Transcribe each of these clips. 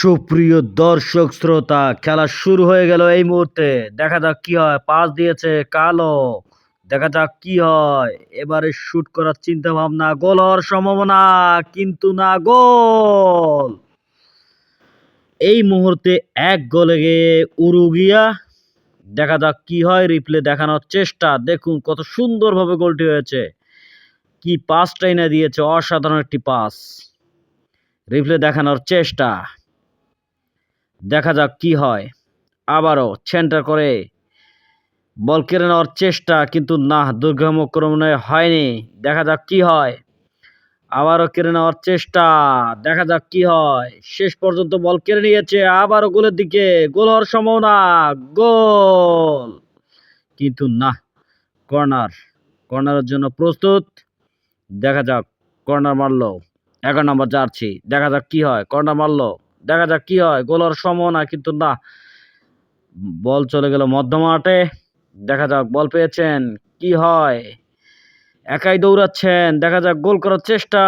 সুপ্রিয় দর্শক শ্রোতা, খেলা শুরু হয়ে গেল এই মুহূর্তে। দেখা যাক কি হয়। পাস দিয়েছে কালো। দেখা যাক কি হয়। এবারে শুট করার চিন্তা ভাবনা গোল হওয়ার সম্ভাবনা, কিন্তু না গোল। এই মুহূর্তে এক গোলে গিয়ে উরুগিয়া। দেখা যাক কি হয় রিপ্লে দেখানোর চেষ্টা। দেখুন কত সুন্দরভাবে গোলটি হয়েছে। কি পাসটাই না দিয়েছে, অসাধারণ একটি পাস রিপ্লে দেখানোর চেষ্টা। দেখা যাক কি হয়। আবারও সেন্টার করে। বল কেড়ে নেওয়ার চেষ্টা, কিন্তু না দুর্গমক্রমণে হয়নি। দেখা যাক কি হয়। আবারও কেড়ে নেওয়ার চেষ্টা, দেখা যাক কি হয়। শেষ পর্যন্ত বল কেড়ে নিয়েছে, আবারও গোলের দিকে। গোল হওয়ার সম্ভাবনা, গোল! কিন্তু না কর্নার কর্নারের জন্য প্রস্তুত। দেখা যাক কর্নার মারলো। এগারো নম্বর জার্সি দেখা যাক কি হয় কর্নার মারলো। দেখা যাক কি হয়। গোলর সম্ভাবনা কিন্তু না। বল চলে গেল মধ্যমাঠে দেখা যাক বল পেয়েছেন। কি হয়? একাই দৌড়াচ্ছেন। দেখা যাক গোল করার চেষ্টা।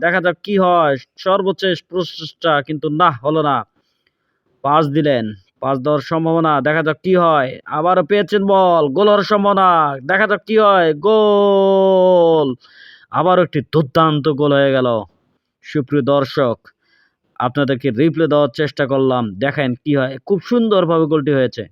দেখা যাক কি হয়। সর্বশেষ প্রচেষ্টা, কিন্তু না, হলো না। পাস দিলেন। পাস দেওয়ার সম্ভাবনা। দেখা যাক কি হয়। আবারও পেয়েছেন বল। গোল হওয়ার সম্ভাবনা। দেখা যাক কি হয়। গোল! আবারও একটি দুর্দান্ত গোল হয়ে গেল। সুপ্রিয় দর্শক আপনাদেরকে রিপ্লে দেওয়ার চেষ্টা করলাম। দেখেন কি হয় খুব সুন্দরভাবে গোলটি হয়েছে।